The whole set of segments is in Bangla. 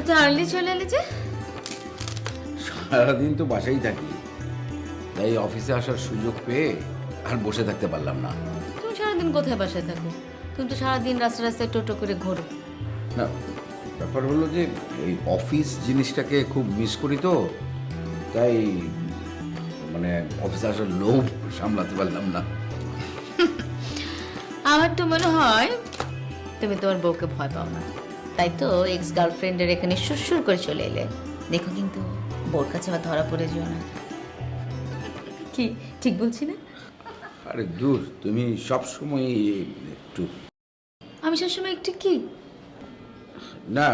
এত আর্লি চলে এলে যে? সারাদিন তো বাসায় থাকি। তাই অফিসে আসার সুযোগ পেয়ে আর বসে থাকতে পারলাম না। তুমি সারাদিন কোথায় বাসায় থাকো? তুমি তো সারাদিন রাস্তা রাস্তায় টোটো করে ঘোরো। না ব্যাপার হলো যে এই অফিস জিনিসটাকে খুব মিস করি তো তাই মানে অফিসে আসার লোভ সামলাতে পারলাম না। আমার তো মনে হয় তুমি তোমার বউকে ভয় পাও না। তাই তো এক্স গার্লফ্রেন্ডের এখানে সুরসুর করে চলে এলে। দেখো কিন্তু বউর কাছে আবার ধরা পড়ে যেও না। কি ঠিক বলছি না? আরে দূর তুমি সব সময় একটু আমি সবসময় একটু কি? না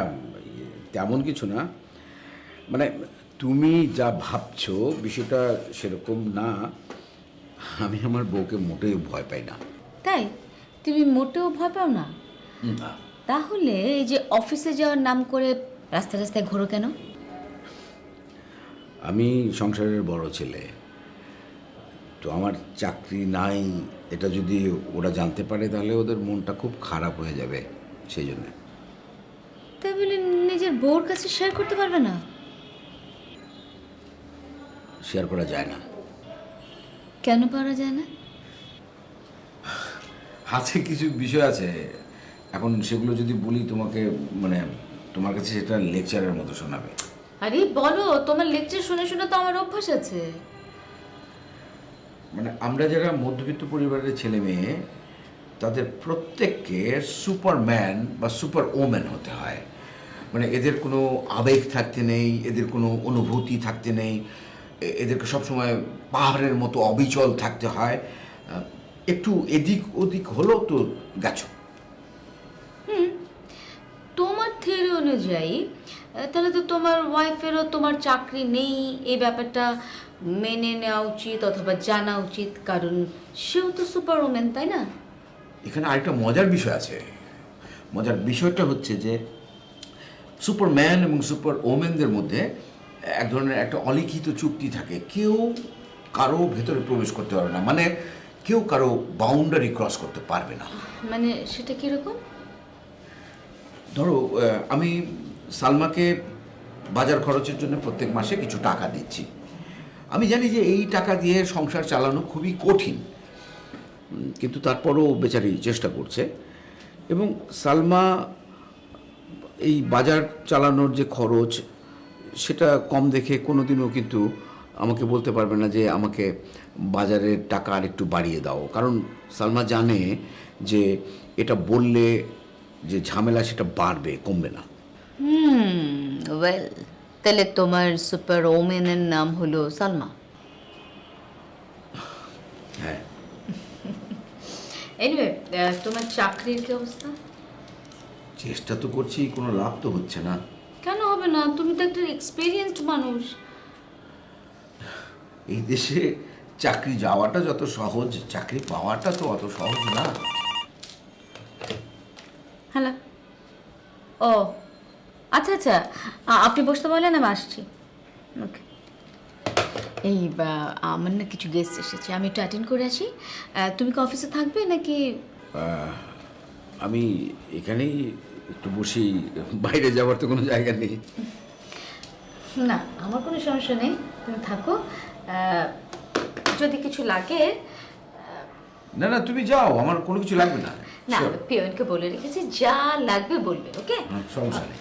তেমন কিছু না। মানে তুমি যা ভাবছ বিষয়টা সেরকম না। আমি আমার বউকে মোটেই ভয় পাই না। তাই? তুমি মোটেও ভয় পাও না। তাহলে এই যে অফিসে যাওয়ার নাম করে রাস্তা রাস্তায় ঘোরো কেন? আমি সংসারের বড় ছেলে। তো আমার চাকরি নাই এটা যদি ওরা জানতে পারে তাহলে ওদের মনটা খুব খারাপ হয়ে যাবে সেই জন্য। তাই বলে নিজের বউর কাছে শেয়ার করতে পারবে না? শেয়ার করা যায় না। কেন পারা যায় না? আছে কিছু বিষয় আছে। এখন সেগুলো যদি বলি তোমাকে মানে তোমার কাছে সেটা লেকচারের মতো শোনাবে। আরে বলো তোমার লেকচার শুনে শুনে তো আমার অভ্যাস আছে। মানে আমরা যারা মধ্যবিত্ত পরিবারের ছেলে মেয়ে তাদের প্রত্যেককে সুপারম্যান বা সুপার ওম্যান হতে হয়। মানে এদের কোনো আবেগ থাকতে নেই এদের কোনো অনুভূতি থাকতে নেই এদেরকে সবসময় পাহাড়ের মতো অবিচল থাকতে হয়। একটু এদিক ওদিক হলেও তো গেছো। থিওরি অনুযায়ী তাহলে তো তোমার ওয়াইফেরও তোমার চাকরি নেই এই ব্যাপারটা মেনে নেওয়া উচিত অথবা জানা উচিত কারণ সেও তো সুপার ওমেন তাই না? এখানে আরেকটা মজার বিষয় আছে। মজার বিষয়টা হচ্ছে যে সুপারম্যান এবং সুপার ওমেনদের মধ্যে এক ধরনের একটা অলিখিত চুক্তি থাকে। কেউ কারও ভেতরে প্রবেশ করতে পারবে না। মানে কেউ কারও বাউন্ডারি ক্রস করতে পারবে না। মানে সেটা কীরকম? ধরো আমি সালমাকে বাজার খরচের জন্য প্রত্যেক মাসে কিছু টাকা দিচ্ছি। আমি জানি যে এই টাকা দিয়ে সংসার চালানো খুবই কঠিন, কিন্তু তারপরও বেচারি চেষ্টা করছে। এবং সালমা এই বাজার চালানোর যে খরচ, সেটা কম দেখে কোনোদিনও কিন্তু আমাকে বলতে পারবে না যে আমাকে বাজারের টাকা আর একটু বাড়িয়ে দাও। কারণ সালমা জানে যে এটা বললে যে ঝামেলা সেটা বাড়বে কমবে না। হুম ওয়েল তাহলে তোমার সুপার ওমেনের নাম হলো সালমা। হ্যাঁ। এনিওয়ে তোমার চাকরির কি অবস্থা? চেষ্টা তো করছি কোনো লাভ তো হচ্ছে না। কেন হবে না? তুমি তো একটা এক্সপিরিয়েন্সড মানুষ। এই দেশে চাকরি যাওয়াটা যত সহজ চাকরি পাওয়াটা তো অত সহজ না। হ্যালো ও আচ্ছা আচ্ছা আপনি বসতে বলেন আমি আসছি। ওকে এই বা, আমার না কিছু গেস্ট এসেছে আমি একটু অ্যাটেন্ড করে আসি। তুমি কি অফিসে থাকবে নাকি? আমি এখানেই একটু বসি বাইরে যাওয়ার তো কোনো জায়গা নেই। না আমার কোনো সমস্যা নেই তুমি থাকো। যদি কিছু লাগে না না তুমি যাও আমার কোনো কিছু লাগবে না। না. পিওনকে বলে রেখেছি যা লাগবে বলবে ওকে সমস্যা নেই।